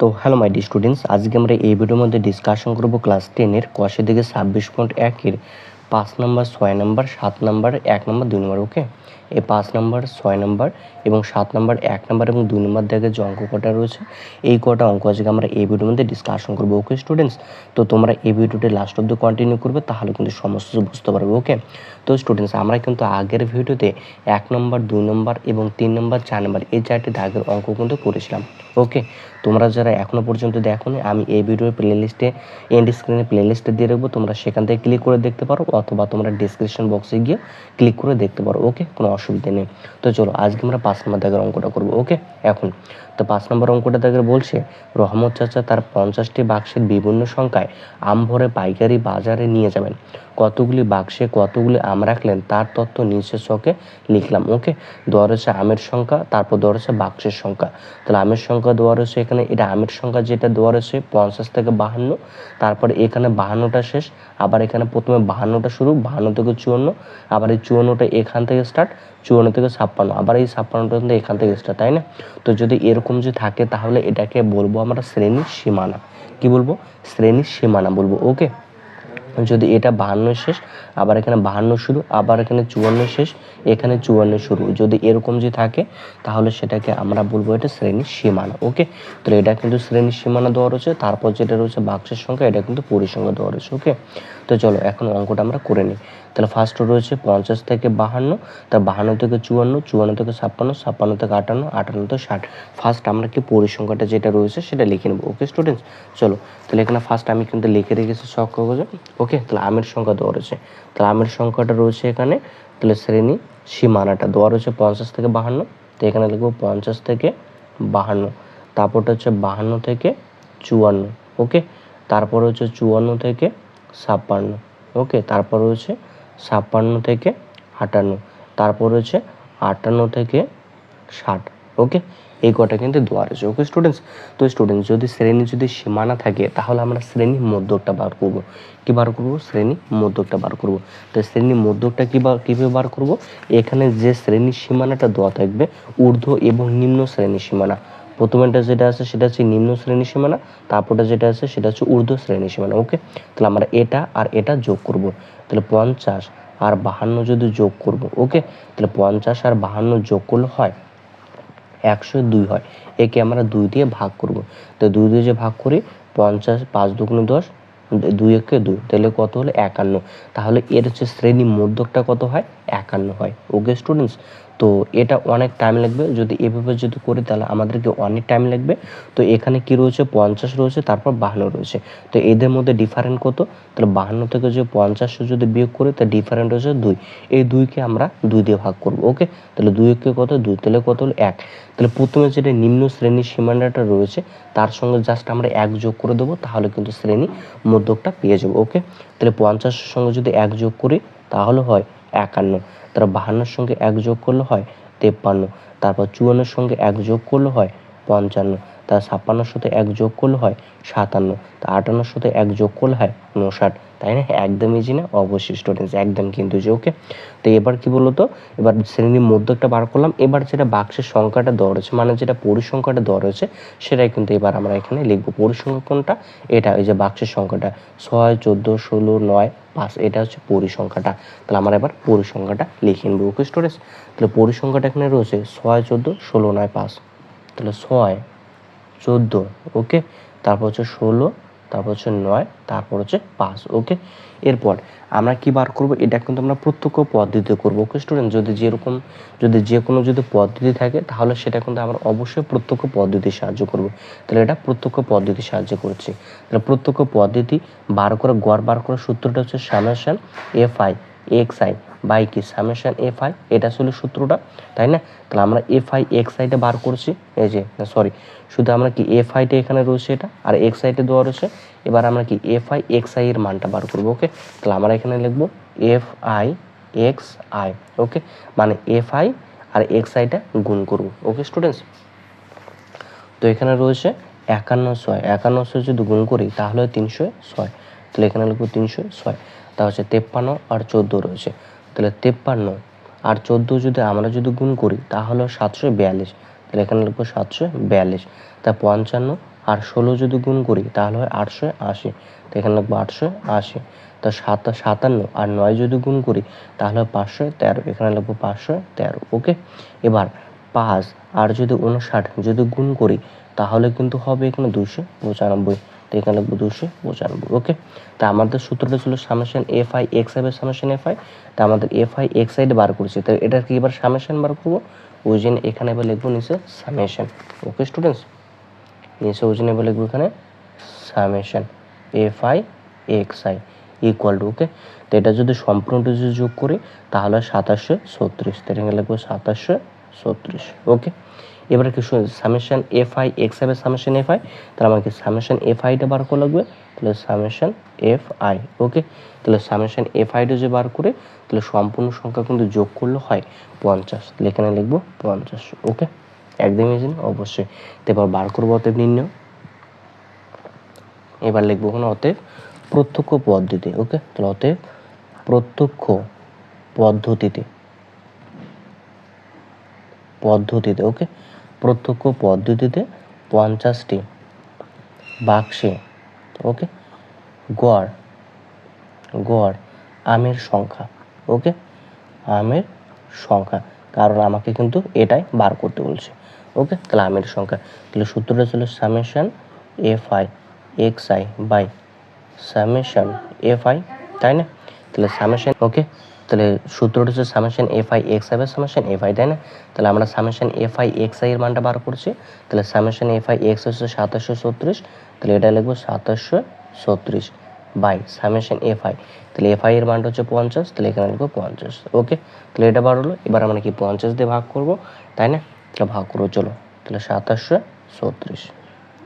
তো hello my D students আজকে আমরা এই ভিডিওর মধ্যে ডিসকাশন করব ক্লাস টেনের কষে দিকে ছাব্বিশ পয়েন্ট একের পাঁচ নম্বর ছয় নম্বর সাত নম্বর এক নম্বর দুই নম্বর ওকে এই পাঁচ নম্বর ছয় নম্বর এবং সাত নম্বর এক নম্বর এবং দুই নম্বর দেখে যে অঙ্ক কটা রয়েছে, এই কটা অঙ্ক আজকে আমরা এই ভিডিওর মধ্যে ডিসকাশন করব ওকে স্টুডেন্টস তো তোমরা এই ভিডিওটি লাস্ট অব্দি কন্টিনিউ করবে, তাহলে কিন্তু সমস্ত বুঝতে পারবে ওকে তো স্টুডেন্টস আমরা কিন্তু আগের ভিডিওতে এক নম্বর দুই নম্বর এবং তিন নম্বর চার নম্বর এই চারটি দাগের অঙ্ক কিন্তু করেছিলাম ওকে তোমরা যারা এখনও পর্যন্ত দেখোনি, আমি এই ভিডিওর প্লেলিস্টে এন্ড স্ক্রিনে প্লেলিস্টে দিয়ে রাখব। তোমরা সেখান থেকে ক্লিক করে দেখতে পারো অথবা তোমরা ডিসক্রিপশন বক্সে গিয়ে ক্লিক করে দেখতে পারো ওকে কোনো অসুবিধা নেই। তো চলো, আজকে আমরা পাঁচ নম্বর দাগের অঙ্কটা করব ওকে এখন তো পাঁচ নম্বর অঙ্কটা দাগের বলছে, রহমত চাচা তার পঞ্চাশটি বাক্সের বিভিন্ন সংখ্যায় আম ভরে পাইকারি বাজারে নিয়ে যাবেন। কতগুলি বাক্সে কতগুলি আম রাখলেন তার তথ্য নিচের ছকে লিখলাম। ওকে দেওয়া আমের সংখ্যা, তারপর দেওয়া বাক্সের সংখ্যা। তাহলে আমের সংখ্যা দেওয়া রয়েছে এখানে, এটা আমের সংখ্যা যেটা দেওয়া রয়েছে পঞ্চাশ থেকে বাহান্ন, তারপরে এখানে বাহান্নটা শেষ, আবার এখানে প্রথমে বাহান্নটা শুরু, বাহান্ন থেকে চুয়ান্ন, আবার এই চুয়ান্নটা এখান থেকে স্টার্ট চুয়ান্ন থেকে ছাপ্পান্ন। আবার এই ছাপ্পান্নটা কিন্তু এখান থেকে স্টার্ট তাই না? তো যদি এরকম যদি থাকে, তাহলে এটাকে বলব আমরা শ্রেণির সীমানা। কি বলব? শ্রেণির সীমানা বলব ওকে যদি এটা বাহান্ন শেষ, আবার এখানে বাহান্ন শুরু, আবার এখানে চুয়ান্ন শেষ, এখানে চুয়ান্ন শুরু। যদি এরকম যে থাকে, তাহলে সেটাকে আমরা বলব এটা শ্রেণির সীমানা ওকে তো এটা কিন্তু শ্রেণির সীমানা দেওয়া রয়েছে, তারপর যেটা রয়েছে বাক্সের সংখ্যা, এটা কিন্তু পরিসংখ্যা দেওয়া রয়েছে ওকে তো চলো, এখন অঙ্কটা আমরা করে নিই। তাহলে ফার্স্ট রয়েছে পঞ্চাশ থেকে বাহান্ন, তা বাহান্ন থেকে চুয়ান্ন চুয়ান্ন থেকে ছাপ্পান্ন ছাপ্পান্ন থেকে আটান্ন আটান্ন থেকে ষাট। ফার্স্ট আমরা কি পরিসংখ্যাটা যেটা রয়েছে সেটা লিখে নেব। ওকে স্টুডেন্টস চলো, তাহলে এখানে ফার্স্ট আমি কিন্তু লিখে রেখেছি সব কাগজে ওকে তাহলে আমের সংখ্যা দেওয়া রয়েছে। তাহলে আমের সংখ্যাটা রয়েছে এখানে, তাহলে শ্রেণি সীমানাটা। দেওয়া রয়েছে পঞ্চাশ থেকে বাহান্ন, তো এখানে লিখব পঞ্চাশ থেকে বাহান্ন। তারপরটা হচ্ছে বাহান্ন থেকে চুয়ান্ন। ওকে তারপর হচ্ছে চুয়ান্ন থেকে ছাপ্পান্ন। ওকে তারপর হচ্ছে ছাপ্পান্ন থেকে আটান্ন। তারপর হচ্ছে আটান্ন থেকে ষাট। ওকে এই কটা কিন্তু দেওয়া রয়েছে ওকে স্টুডেন্টস তো স্টুডেন্টস যদি শ্রেণি যদি সীমানা থাকে, তাহলে আমরা শ্রেণি মধ্যকটা বার করব। কি বার করব? শ্রেণি মধ্যকটা বার করব। তো শ্রেণি মধ্যকটা কী বার, কীভাবে বার করব? এখানে যে শ্রেণি সীমানাটা দেওয়া থাকবে, ঊর্ধ্ব এবং নিম্ন শ্রেণি সীমানা। প্রথমেটা যেটা আছে, সেটা হচ্ছে নিম্ন শ্রেণি সীমানা, তারপরটা যেটা আছে, সেটা হচ্ছে ঊর্ধ্ব শ্রেণি সীমানা ওকে তাহলে আমরা এটা আর এটা যোগ করব। তাহলে পঞ্চাশ আর বাহান্ন যদি যোগ করব ওকে তাহলে পঞ্চাশ আর বাহান্ন যোগ করলে হয় একশো দুই হয়। একে আমরা দুই দিয়ে ভাগ করব। তো দুই দিয়ে যে ভাগ করি, পঞ্চাশ পাঁচ দুগুণে দশ, দুই একে দুই, তাহলে কত হলো? একান্ন। তাহলে এর হচ্ছে শ্রেণি মধ্যকটা কত হয়? একান্ন হয়। ওকে স্টুডেন্টস তো এটা অনেক টাইম লাগবে। যদি এভাবে যদি করি তাহলে আমাদেরকে অনেক টাইম লাগবে। তো এখানে কি রয়েছে? পঞ্চাশ রয়েছে, তারপর বাহান্ন রয়েছে। তো এদের মধ্যে ডিফারেন্ট কত? তাহলে বাহান্ন থেকে যে পঞ্চাশ যদি বিয়োগ করি তা ডিফারেন্ট হচ্ছে দুই। এই দুইকে আমরা দুই দিয়ে ভাগ করব ওকে তাহলে দুই একে কত? দুই। তাহলে কত হলো? এক। তাহলে প্রথমে যেটা নিম্ন শ্রেণির সীমানাটা রয়েছে, তার সঙ্গে জাস্ট আমরা এক যোগ করে দেবো, তাহলে কিন্তু শ্রেণি মধ্যকটা পেয়ে যাব ওকে তাহলে পঞ্চাশের সঙ্গে যদি এক যোগ করি, তাহলে হয় একান্ন। তার বাহান্নর সঙ্গে এক যোগ করলে হয় তেপ্পান্ন, তারপর চুয়ান্নর সঙ্গে এক যোগ করলে হয় পঞ্চান্ন তারা ছাপ্পান্নর সাথে এক যোগ করলে হয় সাতান্ন, তা আটান্নর সাথে এক যোগ করলে হয় উনষাট তাই না? একদম ইজি না অবশ্যই স্টুডেন্টস একদম কিন্তু যে ওকে তো এবার কি বলতো এবার শ্রেণির মধ্যে একটা বার করলাম, এবার যেটা বাক্সের সংখ্যাটা দেওয়া রয়েছে মানে যেটা পরিসংখ্যাটা দেওয়া রয়েছে, সেটাই কিন্তু এবার আমরা এখানে লিখব। পরিসংখ্যা কোনটা এটা ওই যে বাক্সের সংখ্যাটা, ছয়, চোদ্দ, ষোলো, নয়, পাঁচ, এটা হচ্ছে পরিসংখ্যাটা তাহলে আমরা এবার পরিসংখ্যাটা লিখে নেব ওকে স্টুডেন্টস তাহলে পরিসংখ্যাটা এখানে রয়েছে, ছয়, চোদ্দ, ষোলো, নয়, পাঁচ। তাহলে ছয়, চোদ্দ ওকে তারপর হচ্ছে ষোলো তারপর হচ্ছে নয়, তারপর হচ্ছে পাঁচ ওকে এরপর আমরা কি বার করব? এটা কিন্তু আমরা প্রত্যক্ষ পদ্ধতিতে করব ওকে স্টুডেন্ট যদি যেরকম, যদি যে কোনো যদি পদ্ধতি থাকে, তাহলে সেটা কিন্তু আমরা অবশ্যই প্রত্যক্ষ পদ্ধতি সাহায্য করব। তাহলে এটা প্রত্যক্ষ পদ্ধতি সাহায্য করছি। তাহলে প্রত্যক্ষ পদ্ধতি বার করে, গড় বার করার সূত্রটা হচ্ছে summation f i. X i by কি সামেশন এফ আই এটা ছিল সূত্রটা, তাই না? তাহলে আমরা এফ আই এক্স আইটা বার করছি। এই যে সরি শুধু আমরা কি এফ আইটা এখানে রয়েছে এটা, আর এক্স আইটা দেওয়া রয়েছে। এবার আমরা কি এফ আই এক্স আই এর মানটা বার করব ওকে তাহলে আমরা এখানে লিখব f i x i okay মানে এফ আই আর এক্স আইটা গুণ করব ওকে স্টুডেন্টস তো এখানে রয়েছে একান্ন ছয়। একান্ন ছয় যদি গুণ করি, তাহলে তিনশো ছয়। তাহলে এখানে লিখব তিনশো ছয়। তা হচ্ছে তেপ্পান্ন আর চোদ্দ রয়েছে। তাহলে তেপ্পান্ন আর চোদ্দ যদি আমরা যদি গুণ করি, তাহলে সাতশো বিয়াল্লিশ। তাহলে এখানে লিখব সাতশো বিয়াল্লিশ। তা পঞ্চান্ন আর ষোলো যদি গুণ করি, তাহলে হয় আটশো আশি। তো এখানে লিখব আটশো আশি। তো সাত, সাতান্ন আর নয় যদি গুণ করি, তাহলে পাঁচশো তেরো। এখানে লিখব পাঁচশো তেরো, ওকে? এবার পাঁচ আর যদি উনষাট যদি গুণ করি, তাহলে কিন্তু হবে এখানে দুশো পঁচানব্বই। তো এখানে দুশো পঁচানব্বই ওকে তা আমাদের সূত্রটা ছিল summation f i x i summation f i তা আমাদের এফ আই এক্স আইড বার করছি। তো এটার কি এবার সামেশন বার করব? ওই জন্য এখানে এবার লিখব নিচে সামেশন ওকে স্টুডেন্টস নিচে ওই জন্য এবার লিখব এখানে summation f i x i equal to okay তো এটা যদি সম্পূর্ণটা যদি যোগ করি, তাহলে সাতাশশো ছত্রিশ। তো এখানে লিখব সাতাশশো ছত্রিশ ওকে এবারে কি summation f i x i summation f i তাহলে আমাকে সামেশন এফ আইটা বার করা লাগবে। তাহলে সামেশন এফ আই ওকে তাহলে সামেশন এফ আইটা যে বার করে, তাহলে সম্পূর্ণ সংখ্যা কিন্তু যোগ করলে হয় পঞ্চাশ। তাহলে এখানে লিখব পঞ্চাশ ওকে একদম ইজি অবশ্যই। এবার বার করব অতএব নির্ণয়। এবার লিখব ওখানে অতএব প্রত্যক্ষ পদ্ধতি ওকে তাহলে অতএব প্রত্যক্ষ পদ্ধতিতে পদ্ধতিতে ওকে প্রত্যক্ষ পদ্ধতিতে পঞ্চাশটি বাক্সে ওকে গড় গড়, আমের সংখ্যা ওকে আমের সংখ্যা, কারণ আমাকে কিন্তু এটাই বার করতে বলছে ওকে তাহলে আমের সংখ্যা, তাহলে সূত্রটা ছিল summation f i x i by summation f i তাই না? তাহলে সামেশন ওকে তাহলে সূত্রটা হচ্ছে summation f i x i summation f i তাই না? তাহলে আমরা summation f i x i এর মানটা বার করছি। তাহলে সামেশন এফ আই এক্স হচ্ছে সাতাশশো ছত্রিশ, তাহলে এটা লিখব সাতাশশো ছত্রিশ বাই সামেশন এফ আই তাহলে এফ আই এর মানটা হচ্ছে পঞ্চাশ, তাহলে এখানে লিখব পঞ্চাশ। ওকে তাহলে এটা বার হলো, এবার আমরা কি পঞ্চাশ দিয়ে ভাগ করব, তাই না? তাহলে ভাগ করব, চলো। তাহলে সাতাশশো ছত্রিশ।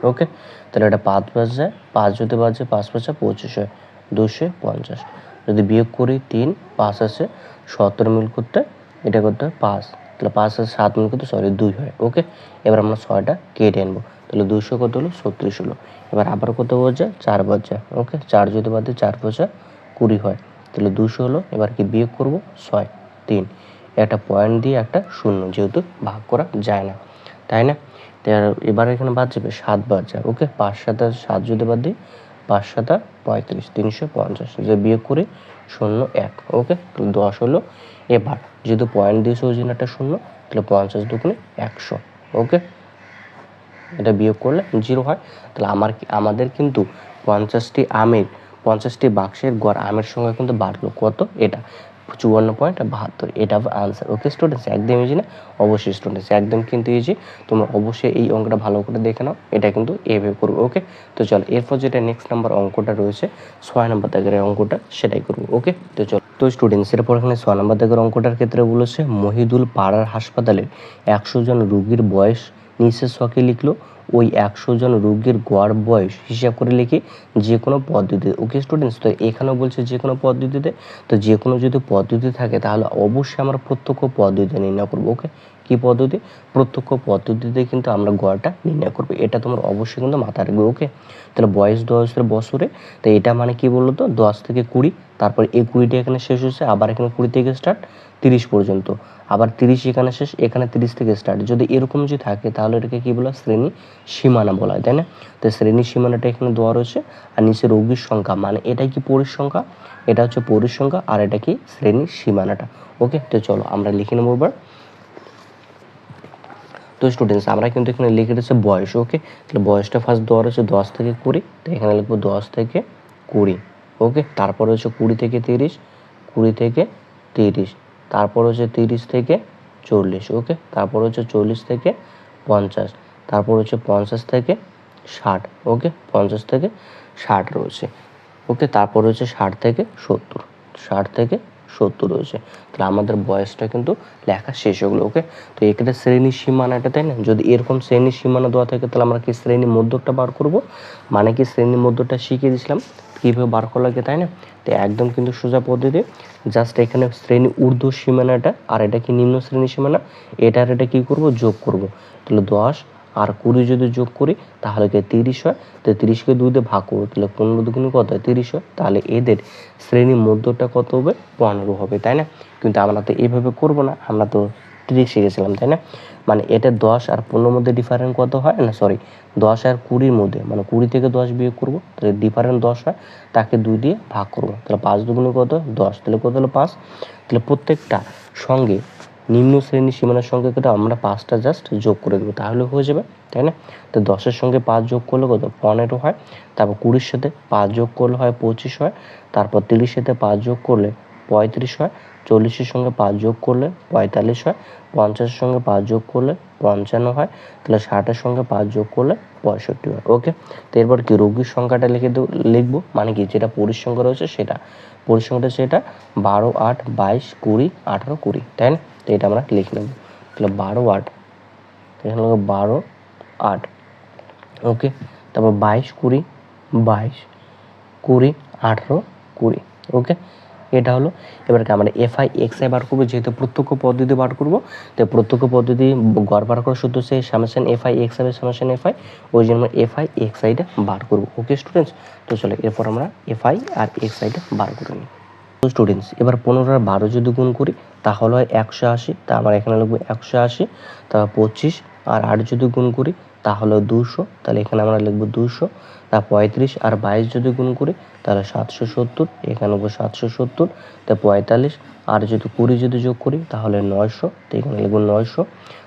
ওকে তাহলে এটা পাঁচ বাজ পাঁচ যদি বাজে পাঁচ পাঁচা পঁচিশ হয় দুশো পঞ্চাশ। যদি বিয়োগ করি তিন, পাঁচ আছে সতেরো মিল করতে, এটা করতে হয় পাঁচ। তাহলে পাঁচ আছে সাত মিল করতে সরি দুই হয়। ওকে এবার আমরা ছয়টা কেটে আনব। তাহলে দুশো কত হলো? ছত্রিশ হলো। এবার আবার কত বোঝা চার বাজা ওকে চার যদি বাদে চার বোঝা কুড়ি হয়। তাহলে দুশো হলো। এবার কি বিয়োগ করব? ছয়, তিন। একটা পয়েন্ট দিয়ে একটা শূন্য, যেহেতু ভাগ করা যায় না। তাই না? এবার এখানে বাদ যাবে, সাত বাদ যায়। ওকে পাঁচ সাতা সাত যদি বাদ দিই পাঁচ সাতা পঁয়ত্রিশ তিনশো পঞ্চাশ। যে বিয়োগ করি শূন্য এক। ওকে? দশ হলো। এবার যেহেতু পয়েন্ট দিয়েছে ওই জন্য একটা শূন্য, তাহলে পঞ্চাশ দুগুণে একশো। ওকে? এটা বিয়োগ করলে জিরো হয়। তাহলে আমার আমাদের কিন্তু পঞ্চাশটি আমের, পঞ্চাশটি বাক্সের গড় আমের সংখ্যা কিন্তু বাড়লো। কত? এটা। চুয়ান্ন পয়েন্ট বাহাত্তর। এটা আনসার ওকে স্টুডেন্টস একদম ইজি না? অবশ্যই স্টুডেন্টস একদম কিন্তু ইজি তোমরা অবশ্যই এই অঙ্কটা ভালো করে দেখে নাও। এটা কিন্তু এভাবে করব ওকে তো চলো, এরপর যেটা নেক্সট নাম্বার অঙ্কটা রয়েছে, ছয় নম্বর দাগের অঙ্কটা, সেটাই করব ওকে তো চলো, তো স্টুডেন্টস এরপর এখানে ছয় নম্বর দাগের অঙ্কটার ক্ষেত্রে বলেছে মহিদুল পাড়ার হাসপাতালে একশো জন রুগীর বয়স নিচের ছকে লিখলো, ওই একশো জন রোগীর গড় বয়স হিসাব করে লিখে যে কোনো পদ্ধতিতে। ওকে স্টুডেন্টস তো এখানেও বলছে যে কোনো পদ্ধতিতে। তো যে কোনো যদি পদ্ধতি থাকে, তাহলে অবশ্যই আমরা প্রত্যক্ষ পদ্ধতি নির্ণয় করব ওকে কি পদ্ধতি? প্রত্যক্ষ পদ্ধতিতে কিন্তু আমরা গড়টা নির্ণয় করব। এটা তোমার অবশ্যই কিন্তু মাথায় রাখবে ওকে তাহলে বয়স দশের বছরে, তো এটা মানে কি বলতো তো? দশ থেকে কুড়ি, তারপর এই কুড়িটা এখানে শেষ হচ্ছে আবার এখানে কুড়ি থেকে স্টার্ট তিরিশ পর্যন্ত। আবার তিরিশ এখানে শেষ, এখানে তিরিশ থেকে স্টার্ট যদি এরকম যদি থাকে, তাহলে এটাকে কী বলা? শ্রেণি সীমানা বলা হয়, তাই না? তো শ্রেণি সীমানাটা এখানে দেওয়া রয়েছে, আর নিচে রোগীর সংখ্যা মানে এটাই কি পরিসংখ্যা এটা হচ্ছে পরিসংখ্যা আর এটা কি শ্রেণির সীমানাটা। ওকে তো চলো আমরা লিখে নেব এবার। তো স্টুডেন্টস আমরা কিন্তু এখানে লিখে রেখেছে বয়স ওকে তাহলে বয়সটা ফার্স্ট দেওয়া রয়েছে দশ থেকে কুড়ি, তো এখানে লিখব দশ থেকে কুড়ি ওকে তারপর হচ্ছে কুড়ি থেকে তিরিশ, কুড়ি থেকে তিরিশ। তারপর হচ্ছে তিরিশ থেকে চল্লিশ, ওকে? তারপর হচ্ছে চল্লিশ থেকে পঞ্চাশ, তারপর হচ্ছে পঞ্চাশ থেকে ষাট, ওকে? পঞ্চাশ থেকে ষাট রয়েছে, ওকে? তারপর হচ্ছে ষাট থেকে সত্তর, ষাট থেকে সত্তর রয়েছে তাহলে আমাদের বয়সটা কিন্তু লেখা শেষ হলো ওকে? তো এখানে শ্রেণি সীমানাটা, তাই না? যদি এরকম শ্রেণি সীমানা দেওয়া থাকে, তাহলে আমরা কি শ্রেণি মধ্যটা বার করব? মানে কি শ্রেণি মধ্যটা শিখিয়ে দিয়েছিলাম, কীভাবে বার করা লাগে, তাই না? তো একদম কিন্তু সোজা পদ্ধতি। জাস্ট এখানে শ্রেণি ঊর্ধ্ব সীমানাটা আর এটা কি নিম্ন শ্রেণি সীমানা? এটা আর এটা কী করব? যোগ করব। তাহলে দশ আর কুড়ি যদি যোগ করি, তাহলে কি তিরিশ হয়? তো তিরিশকে দুই দিয়ে ভাগ করব, তাহলে পনেরো দুগুণে কত হয়? তিরিশ হয়। তাহলে এদের শ্রেণি মধ্যটা কত হবে? পনেরো হবে, তাই না? কিন্তু আমরা তো এইভাবে করব না, আমরা তো ট্রিক শিখেছিলাম তাই না? মানে এটা দশ আর পনেরোর মধ্যে ডিফারেন্ট কত হয়? না সরি দশ আর কুড়ির মধ্যে মানে কুড়ি থেকে দশ বিয়োগ করব, তাহলে ডিফারেন্ট দশ হয়, তাকে দুই দিয়ে ভাগ করব, তাহলে পাঁচ দুগুণে কত দশ, তাহলে কত হলো পাঁচ? তাহলে প্রত্যেকটা সঙ্গে নিম্ন শ্রেণির সীমানার সঙ্গে করে আমরা পাঁচটা জাস্ট যোগ করে দেবো, তাহলে হয়ে যাবে, তাই না? তো দশের সঙ্গে পাঁচ যোগ করলে কত? পনেরো হয়, তারপর কুড়ির সাথে পাঁচ যোগ করলে হয় পঁচিশ হয়, তারপর তিরিশ সাথে পাঁচ যোগ করলে পঁয়ত্রিশ হয়, চল্লিশের সঙ্গে পাঁচ যোগ করলে পঁয়তাল্লিশ হয়, পঞ্চাশের সঙ্গে পাঁচ যোগ করলে পঞ্চান্ন হয়, তাহলে ষাটের সঙ্গে পাঁচ যোগ করলে পঁয়ষট্টি হয় ওকে তো এরপর কি, রোগীর সংখ্যাটা লিখে দেবো, লিখব মানে কি, যেটা পরিসংখ্যা রয়েছে সেটা। পরিসংখ্যাটা সেটা বারো, আট, বাইশ, কুড়ি, আঠারো, কুড়ি, তাই না? তো এটা আমরা লিখে নেব। তাহলে বারো, আট, এখানে লিখব বারো, আট ওকে তারপর বাইশ, কুড়ি বাইশ, কুড়ি, আঠেরো, কুড়ি ওকে এটা হলো এবার কি আমরা এফ আই এক্স আই বার করব, যেহেতু প্রত্যক্ষ পদ্ধতি বার করব, তো প্রত্যক্ষ পদ্ধতি গড় বার করার সূত্র হচ্ছে summation f i x i summation f i ওই জন্য আমরা এফ আই এক্স আইটা বার করব। ওকে স্টুডেন্টস তো চলো, এরপর আমরা এফ আই আর এক্স আইটা বার করে নিই। তো স্টুডেন্টস এবার পনেরো আর বারো যদি গুণ করি, তাহলে হয় একশো আশি, তা আমরা এখানে লিখব একশো আশি তারপর পঁচিশ, আর আট যদি গুণ করি তাহলে দুশো। তাহলে এখানে আমরা লিখব দুশো। তা পঁয়ত্রিশ আর বাইশ যদি গুণ করি, তাহলে সাতশো সত্তর। এখানে সাতশো সত্তর। তা পঁয়তাল্লিশ। আর যদি কুড়ি যদি যোগ করি, তাহলে নয়শো। তো এখানে লিখব নয়শো।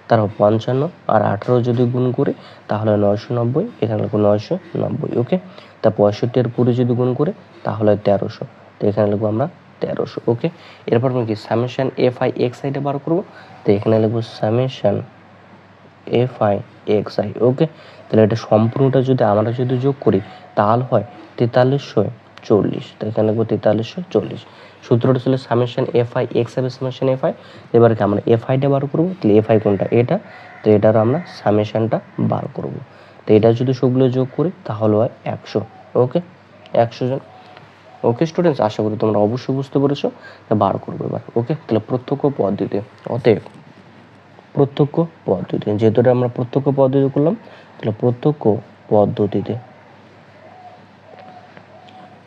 তারপর পঞ্চান্ন। আর আঠেরো যদি গুণ করি, তাহলে নয়শো নব্বই। এখানে লিখব নয়শো নব্বই, ওকে? তা পঁয়ষট্টি আর কুড়ি যদি গুণ করি, তাহলে তেরোশো। তো এখানে লিখব আমরা তেরোশো, ওকে? এরপর আমরা কি সামেশন এফ আই এক্স আইটা বার করব? তো এখানে লিখব summation f i x i okay তাহলে এটা সম্পূর্ণটা যদি আমরা যদি যোগ করি, তাহলে হয় তেতাল্লিশশো চল্লিশ। তো এখানে লিখব তেতাল্লিশশো চল্লিশ। সূত্রটা ছিল summation f i x i summation f i এবার কি আমরা এফ আইটা বার করব? তাহলে এফ আই কোনটা? এটা। তো এটার আমরা সামেশনটা বার করব। তো এটা যদি সবগুলো যোগ করি, তাহলে হয় একশো ওকে একশো জন। ওকে স্টুডেন্টস আশা করি তোমরা অবশ্যই বুঝতে পেরেছ। তা বার করব এবার ওকে তাহলে প্রত্যক্ষ পদ্ধতি অতএব প্রত্যক্ষ পদ্ধতি যেহেতু আমরা প্রত্যক্ষ পদ্ধতি করলাম, তাহলে প্রত্যক্ষ পদ্ধতিতে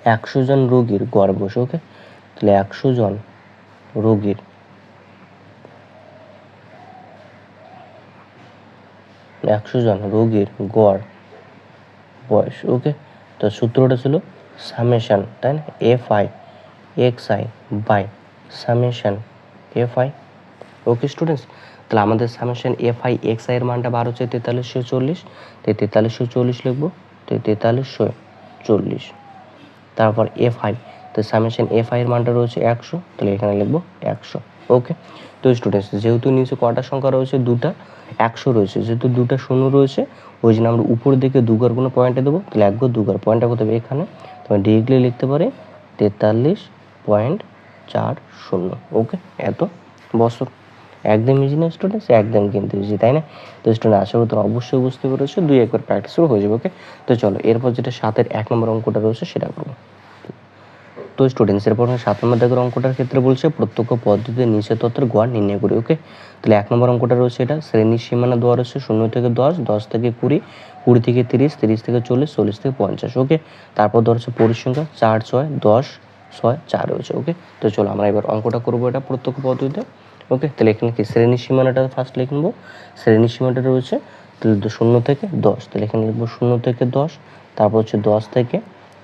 একশো জন রোগীর গড় ওকে? তাহলে একশো জন রোগীর একশো জন রোগীর গড় বয়স, ওকে? তো সূত্রটা ছিল সামেশন, তাই না? F i, x i, by, summation, f i okay students তাহলে আমাদের summation f i x i এর মানটা বার হচ্ছে তেতাল্লিশশো চল্লিশ তো তেতাল্লিশশো চল্লিশ লিখব তো তেতাল্লিশশো চল্লিশ। তারপর এফ আই তো সামেশন এফ আই এর মানটা রয়েছে একশো, তাহলে এখানে লিখব একশো। ওকে তো স্টুডেন্টস যেহেতু নিচে কটা সংখ্যা রয়েছে দুটা, একশো রয়েছে, যেহেতু দুটা শূন্য রয়েছে, ওই জন্য আমরা উপর দিকে দুগার কোনো পয়েন্টে দেবো, তাহলে একবার দুগার পয়েন্টটা করতে হবে এখানে তুমি ডিগ্রি লিখতে পারে তেতাল্লিশ পয়েন্ট চার শূন্য। ওকে এত বছর। একদম ইজি না স্টুডেন্টস একদম কিন্তু ইজি তাই না? তো স্টুডেন্ট আশা করি তোমরা অবশ্যই বুঝতে পেরেছ, দুই একবার প্র্যাকটিস করে হয়ে যাবে ওকে তো চলো, এরপর যেটা সাতের এক নম্বর অঙ্কটা রয়েছে সেটা করব। তো স্টুডেন্টস এরপর সাত নম্বর দাগের অঙ্কটার ক্ষেত্রে বলছে, প্রত্যক্ষ পদ্ধতিতে নিচে তত্ত্বের গড় নির্ণয় করি ওকে তাহলে এক নম্বর অঙ্কটা রয়েছে এটা, শ্রেণির সীমানা দেওয়া রয়েছে শূন্য থেকে দশ দশ থেকে কুড়ি কুড়ি থেকে তিরিশ তিরিশ থেকে চল্লিশ চল্লিশ থেকে পঞ্চাশ ওকে তারপর দেওয়া রয়েছে পরিসংখ্যা চার, ছয়, দশ, ছয়, চার রয়েছে ওকে তো চলো আমরা এবার অঙ্কটা করব এটা প্রত্যক্ষ পদ্ধতিতে। ওকে, তাহলে এখানে কি শ্রেণির সীমানাটা ফার্স্ট লিখে নেব। শ্রেণির সীমানাটা রয়েছে, তাহলে শূন্য থেকে দশ। তাহলে এখানে লিখব শূন্য থেকে দশ, তারপর হচ্ছে দশ থেকে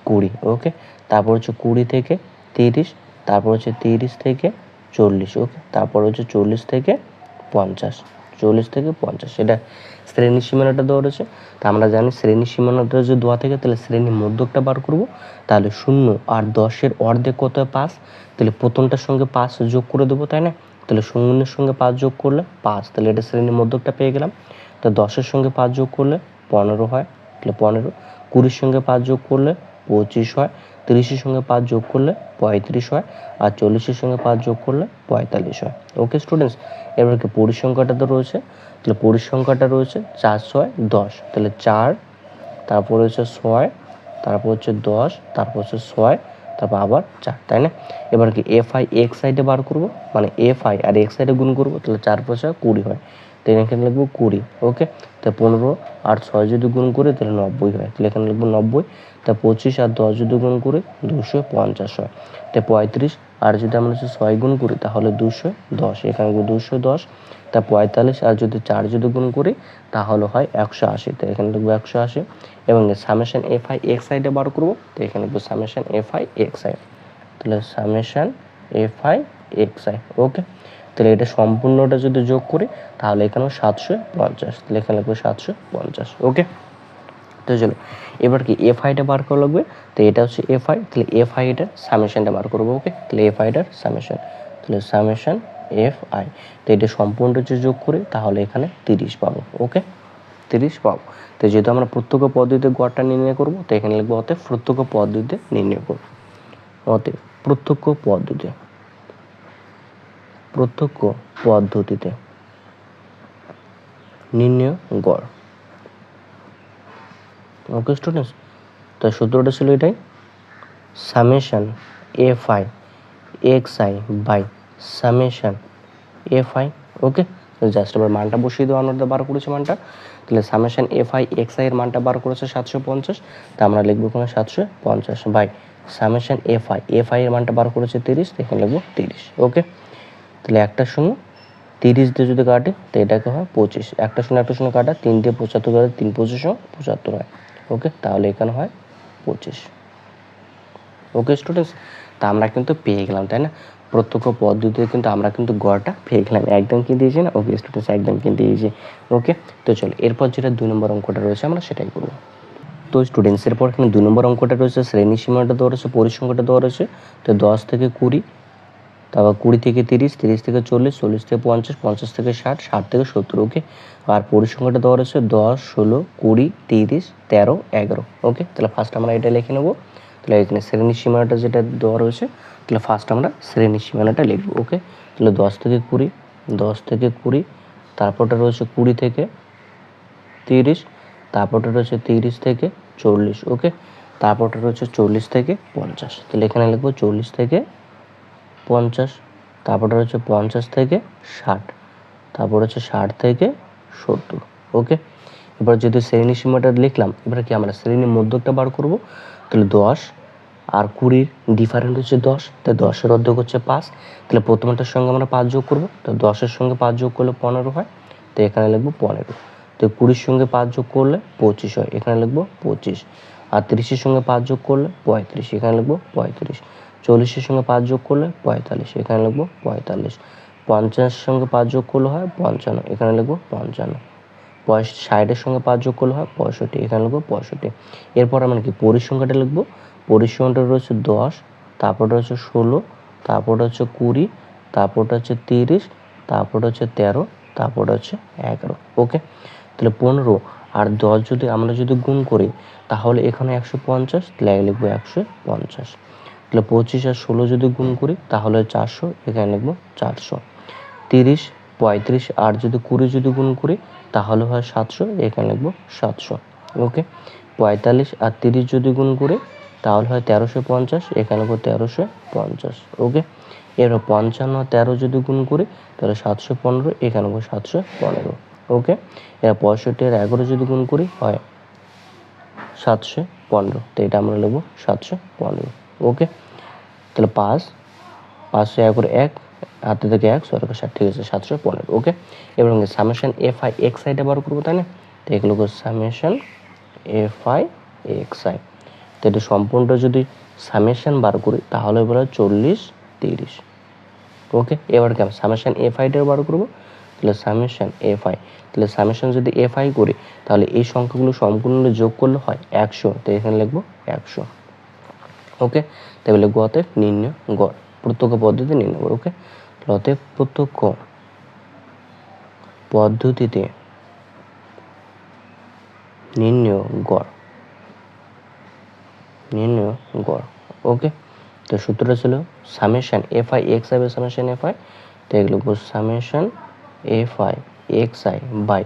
কুড়ি, ওকে? তারপর হচ্ছে কুড়ি থেকে তিরিশ, তারপর হচ্ছে তিরিশ থেকে চল্লিশ, ওকে? তারপর হচ্ছে চল্লিশ থেকে পঞ্চাশ, চল্লিশ থেকে পঞ্চাশ। এটা শ্রেণি সীমানাটা দেওয়া রয়েছে। তা আমরা জানি শ্রেণি সীমানাটা যদি দেওয়া থাকে, তাহলে শ্রেণি মধ্যকটা বার করব। তাহলে শূন্য আর দশের অর্ধেক কত পাঁচ। তাহলে প্রথমটার সঙ্গে পাঁচ যোগ করে দেবো, তাই না? তাহলে শূন্যের সঙ্গে পাঁচ যোগ করলে পাঁচ, তাহলে এটা শ্রেণির মধ্যকটা পেয়ে গেলাম। তো দশের সঙ্গে পাঁচ যোগ করলে পনেরো হয়, তাহলে পনেরো। কুড়ির সঙ্গে পাঁচ যোগ করলে পঁচিশ হয়, তিরিশের সঙ্গে পাঁচ যোগ করলে পঁয়ত্রিশ হয়, আর চল্লিশের সঙ্গে পাঁচ যোগ করলে পঁয়তাল্লিশ হয়। ওকে স্টুডেন্টস, এবার কি পরিসংখ্যাটা তো রয়েছে, তাহলে পরিসংখ্যাটা রয়েছে চার, ছয়, দশ। তাহলে চার, তারপর হচ্ছে ছয়, তারপর হচ্ছে দশ, তারপর হচ্ছে ছয় তারপর আবার চার, তাই না? এবার কি এফ আই এক্স সাইডে বার করব? মানে এফ আই আর এক্স সাইডে গুণ করব, তাহলে চার পয়সা কুড়ি হয়। তো তো এখানে লিখব কুড়ি ওকে তা পনেরো আর ছয় যদি গুণ করি, তাহলে নব্বই হয়। তাহলে এখানে লিখব নব্বই, তা পঁচিশ আর দশ যদি গুণ করি, দুশো পঞ্চাশ হয়। তা পঁয়ত্রিশ আর যদি আমরা হচ্ছে ছয় গুণ করি, তাহলে দুশো দশ। এখানে দুশো দশ, তা পঁয়তাল্লিশ আর যদি চার যদি গুণ করি, তাহলে হয় একশো আশি। তো এখানে লিখব একশো আশি। এবং সামেশন এফ আই এক্স আইটা বার করব, তো এখানে লিখব summation f i x i তাহলে summation f i x i okay তাহলে এটা সম্পূর্ণটা যদি যোগ করি, তাহলে এখানেও সাতশো পঞ্চাশ, তাহলে এখানে লাগবে সাতশো পঞ্চাশ ওকে তো চলো, এবার কি এফ আইটা বার করা লাগবে? তো এটা হচ্ছে এফ আই তাহলে এফ আইটার সামেশনটা বার করব ওকে তাহলে এফ আইটার সামেশন তাহলে সামেশন এফ আই তো এটা সম্পূর্ণ যদি যোগ করি, তাহলে এখানে তিরিশ পাবো ওকে তিরিশ পাবো, তো যেহেতু আমরা প্রত্যক্ষ পদ্ধতিতে গড়টা নির্ণয় করব, তো এখানে লিখব অতএব প্রত্যক্ষ পদ্ধতিতে নির্ণয় করব, অতএব প্রত্যক্ষ পদ্ধতি। প্রত্যক্ষ পদ্ধতিতে। নির্ণয় গড়। ওকে স্টুডেন্টস তো সূত্রটা ছিল এটাই। Summation f i x i by summation f i okay just এবার মানটা বসিয়ে দেওয়া, আমরা বার করেছি মানটা। তাহলে summation f i x i এর মানটা বার করেছে সাতশো পঞ্চাশ, তা আমরা লিখব এখানে সাতশো পঞ্চাশ by summation f i f i এর মানটা বার করেছে তিরিশ এখানে লিখব তিরিশ ওকে তাহলে একটা শূন্য, তিরিশ দিয়ে যদি কাটে তো এটাকে হয় পঁচিশ। একটা শূন্য একটা শূন্য কাটা, তিন দিয়ে পঁচাত্তর কাটে তিন পঁচিশ পঁচাত্তর হয়। ওকে তাহলে এখানে হয় পঁচিশ। ওকে স্টুডেন্টস তা আমরা কিন্তু পেয়ে গেলাম, তাই না? প্রত্যক্ষ পদ্ধতিতে কিন্তু আমরা কিন্তু গড়টা পেয়ে গেলাম। একদম কি দিয়েছি না? ওকে স্টুডেন্টস একদম কি দিয়েছি ওকে তো চলো, এরপর যেটা দুই নম্বর অঙ্কটা রয়েছে, আমরা সেটাই করব। তো স্টুডেন্টস এরপর এখানে দুই নম্বর অঙ্কটা রয়েছে, শ্রেণি সীমাটা দেওয়া রয়েছে পরিসংখ্যাটা দেওয়া রয়েছে, তো দশ থেকে কুড়ি তারপর কুড়ি থেকে তিরিশ তিরিশ থেকে চল্লিশ চল্লিশ থেকে পঞ্চাশ পঞ্চাশ থেকে ষাট ষাট থেকে সত্তর ওকে আর পরিসংখ্যাটা দেওয়া রয়েছে দশ, ষোলো, কুড়ি, তিরিশ, তেরো, এগারো ওকে তাহলে ফার্স্ট আমরা এটা লিখে নেব। তাহলে এখানে শ্রেণি সীমানাটা যেটা দেওয়া রয়েছে, তাহলে ফার্স্ট আমরা শ্রেণি সীমানাটা লিখব ওকে তাহলে দশ থেকে কুড়ি, দশ থেকে কুড়ি, তারপরটা রয়েছে কুড়ি থেকে তিরিশ, তারপরটা রয়েছে তিরিশ থেকে চল্লিশ ওকে তারপরটা রয়েছে চল্লিশ থেকে পঞ্চাশ। তাহলে এখানে লিখব চল্লিশ থেকে পঞ্চাশ তারপরটা রয়েছে পঞ্চাশ থেকে ষাট, তারপর হচ্ছে ষাট থেকে সত্তর ওকে এবার যদি শ্রেণি সীমাটা লিখলাম, এবার কি আমরা শ্রেণির মধ্যকটা বার করব? তাহলে দশ, আর কুড়ির ডিফারেন্ট হচ্ছে দশ, তাই দশের অর্ধেক হচ্ছে পাঁচ, তাহলে প্রথমটার সঙ্গে আমরা পাঁচ যোগ করব, তো দশের সঙ্গে পাঁচ যোগ করলে পনেরো হয়, তো এখানে লিখব পনেরো, তো কুড়ির সঙ্গে পাঁচ যোগ করলে পঁচিশ হয়, এখানে লিখব পঁচিশ, আর তিরিশের সঙ্গে পাঁচ যোগ করলে পঁয়ত্রিশ, এখানে লিখব পঁয়ত্রিশ চল্লিশের সঙ্গে পাঁচ যোগ করলে পঁয়তাল্লিশ, এখানে লিখব পঁয়তাল্লিশ। পঞ্চাশের সঙ্গে পাঁচ যোগ করলে হয় পঞ্চান্ন, এখানে লিখব পঞ্চান্ন। ষাটের সঙ্গে পাঁচ যোগ করলে হয় পঁয়ষট্টি, এখানে লিখব পঁয়ষট্টি। এরপর আমরা কি পরিসংখ্যাটা লিখব? পরিসংখ্যাটা রয়েছে দশ, তারপরটা হচ্ছে ষোলো, তারপরটা হচ্ছে কুড়ি, তারপরটা হচ্ছে তিরিশ, তারপরটা হচ্ছে তেরো, তারপরটা হচ্ছে এগারো। ওকে? তাহলে পনেরো, আর দশ যদি আমরা যদি গুণ করি, তাহলে এখানে একশো পঞ্চাশ, তাহলে লিখব একশো পঞ্চাশ। তাহলে পঁচিশ আর ষোলো যদি গুণ করি, তাহলে চারশো, এখানে লিখব চারশো। তিরিশ, পঁয়ত্রিশ আর যদি কুড়ি যদি গুণ করি, তাহলে হয় সাতশো, এখানে লিখব সাতশো। ওকে? পঁয়তাল্লিশ আর তিরিশ যদি গুণ করি, তাহলে হয় তেরোশো পঞ্চাশ, এখানে লিখব তেরোশো পঞ্চাশ। ওকে? এবার পঞ্চান্ন তেরো যদি গুণ করি, তাহলে সাতশো পনেরো, এখানে লিখব সাতশো পনেরো। ওকে? এবার পঁয়ষট্টি আর এগারো যদি গুণ করি, হয় সাতশো পনেরো। তো এটা আমরা নেব সাতশো পনেরো। ওকে? তাহলে পাঁচ পাঁচশো এক করে এক, হাতে থেকে এক, ছয় ষাট, ঠিক আছে, সাতশো পনেরো, ওকে? এবং সামেশন এফ আই এক্স আইটা বার করব, তাই না? তো এগুলো summation f i x i তো এটা সম্পূর্ণটা যদি সামেশন বার করি, তাহলে বলা চল্লিশ, তিরিশ, ওকে? এবার কেমন সামেশন এফ আইটা বার করব, তাহলে সামেশন এফ আই তাহলে সামেশন যদি এফ আই করি, তাহলে এই সংখ্যাগুলো সম্পূর্ণ যোগ করলে হয় একশো, তো এখানে লিখব একশো। ওকে তাহলে অতএব নির্ণয় গড় প্রত্যক্ষ পদ্ধতি নির্ণয় গড় ওকে অতএব প্রত্যক্ষ পদ্ধতিতে নির্ণয় গড় নির্ণয় গড় ওকে তো সূত্রটা ছিল summation f i x i summation f i তো এগুলো summation f i x i by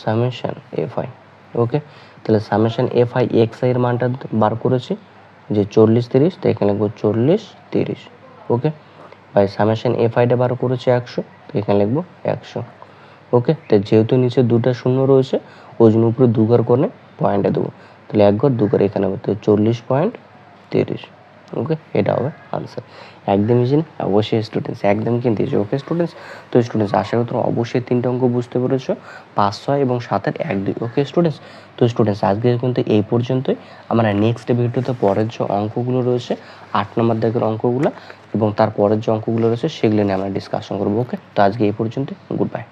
summation f i okay তাহলে summation f i x i এর মানটা বার করেছি যে চল্লিশ তিরিশ, তো এখানে লিখব চল্লিশ তিরিশ ওকে বাই সামেশন এফ আইটা বারো করেছে একশো, তো এখানে লিখব একশো ওকে তো যেহেতু নিচে দুটা শূন্য রয়েছে ওই জন্য উপরে দু ঘর করে পয়েন্টে দেবো, তাহলে এক ঘর দু ঘর এখানে হবে, তো চল্লিশ পয়েন্ট তিরিশ। ওকে এটা হবে আনসার একদম ইজি না, অবশ্যই স্টুডেন্টস একদম কিন্তু ইজি ওকে স্টুডেন্টস তো স্টুডেন্টস আশা করি তোমরা অবশ্যই তিনটে অঙ্ক বুঝতে পেরেছ, পাঁচ, ছয় এবং সাতের এক, দুই ওকে স্টুডেন্টস তো স্টুডেন্টস আজকে কিন্তু এই পর্যন্তই। আমরা নেক্সট ভিডিওতে পরের যে অঙ্কগুলো রয়েছে, আট নম্বর দাগের অঙ্কগুলো এবং তার পরের যে অঙ্কগুলো রয়েছে, সেগুলো নিয়ে আমরা ডিসকাশন করব ওকে তো আজকে এই পর্যন্ত গুড বাই